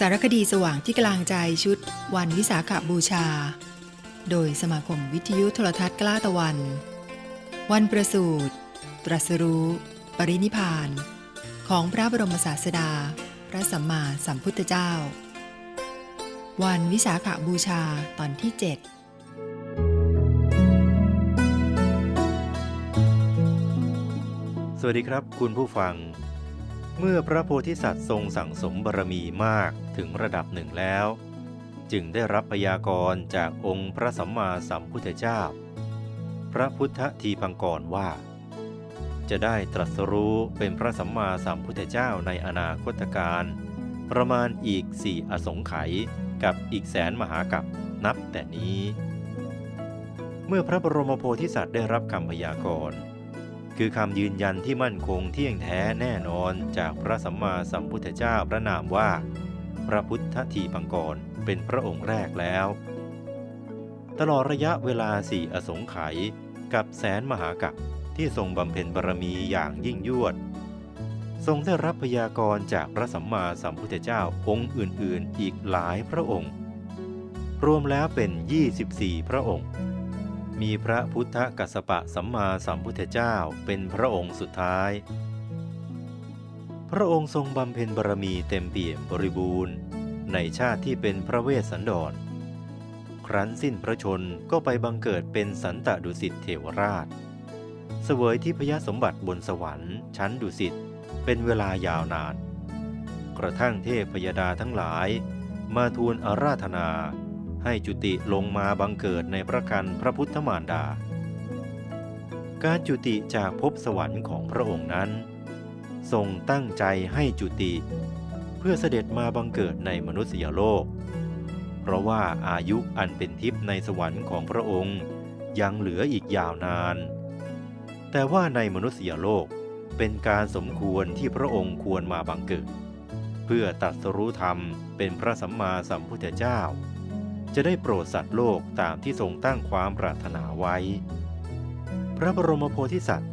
สารคดีสว่างที่กลางใจชุดวันวิสาขบูชา โดยสมาคมวิทยุโทรทัศน์กล้าตะวัน วันประสูติตรัสรู้ ปรินิพาน ของพระบรมศาสดา พระสัมมาสัมพุทธเจ้า วันวิสาขบูชาตอนที่7สวัสดีครับ คุณผู้ฟัง เมื่อพระโพธิสัตว์ทรงสั่งสมบารมีมากถึงระดับหนึ่งแล้ว จึงได้รับพยากรณ์จากองค์พระสัมมาสัมพุทธเจ้า พระพุทธทีพังกรว่า จะได้ตรัสรู้เป็นพระสัมมาสัมพุทธเจ้าในอนาคตการประมาณอีกสี่อสงไขยกับอีกแสนมหากับนับแต่นี้ เมื่อพระบรมโพธิสัตว์ได้รับคำพยากรณ์ คือคำยืนยันที่มั่นคงเที่ยงแท้แน่นอนจากพระสัมมาสัมพุทธเจ้าพระนามว่า พระพุทธทีปังกรเป็นพระองค์แรกแล้ว ตลอดระยะเวลาสี่อสงไขยกับแสนมหากัปที่ทรงบำเพ็ญบารมีอย่างยิ่งยวด ทรงได้รับพยากรณ์จากพระสัมมาสัมพุทธเจ้าองค์อื่น ๆ อีกหลายพระองค์ รวมแล้วเป็น 24 พระองค์ มีพระพุทธกัสสปะสัมมาสัมพุทธเจ้าเป็นพระองค์สุดท้าย พระองค์ทรงบำเพ็ญบารมีเต็มเปี่ยมบริบูรณ์ ในชาติที่เป็นพระเวสสันดร ครั้นสิ้นพระชนก็ไปบังเกิดเป็นสันตดุสิตเทวราช เสวยที่พยสมบัติบนสวรรค์ชั้นดุสิตเป็นเวลายาวนาน กระทั่งเทพพยดาทั้งหลาย มาทูลอาราธนา ให้จุติลงมาบังเกิดในพระคันพระพุทธมารดา การจุติจากภพสวรรค์ของพระองค์นั้น ทรงตั้งใจให้จุติ เพื่อเสด็จมาบังเกิดในมนุษยโลก เพราะว่าอายุอันเป็นทิพย์ในสวรรค์ของพระองค์ยังเหลืออีกยาวนาน แต่ว่าในมนุษยโลกเป็นการสมควรที่พระองค์ควรมาบังเกิด เพื่อตรัสรู้ธรรมเป็นพระสัมมาสัมพุทธเจ้า จะได้โปรดสัตว์โลกตามที่ทรงตั้งความปรารถนาไว้ พระบรมโพธิสัตว์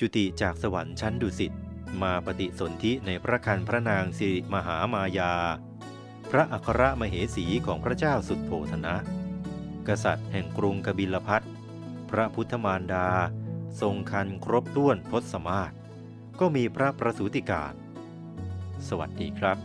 จุติจากสวรรค์ชั้นดุสิตมาปฏิสนธิในพระคันพระนางสิริมหามายา พระอัครมเหสีของพระเจ้าสุดโพธนะ กษัตริย์แห่งกรุงกบิลพัทพระพุทธมารดา ทรงคันครบถ้วนพศมาศก็มีพระประสูติการ สวัสดีครับ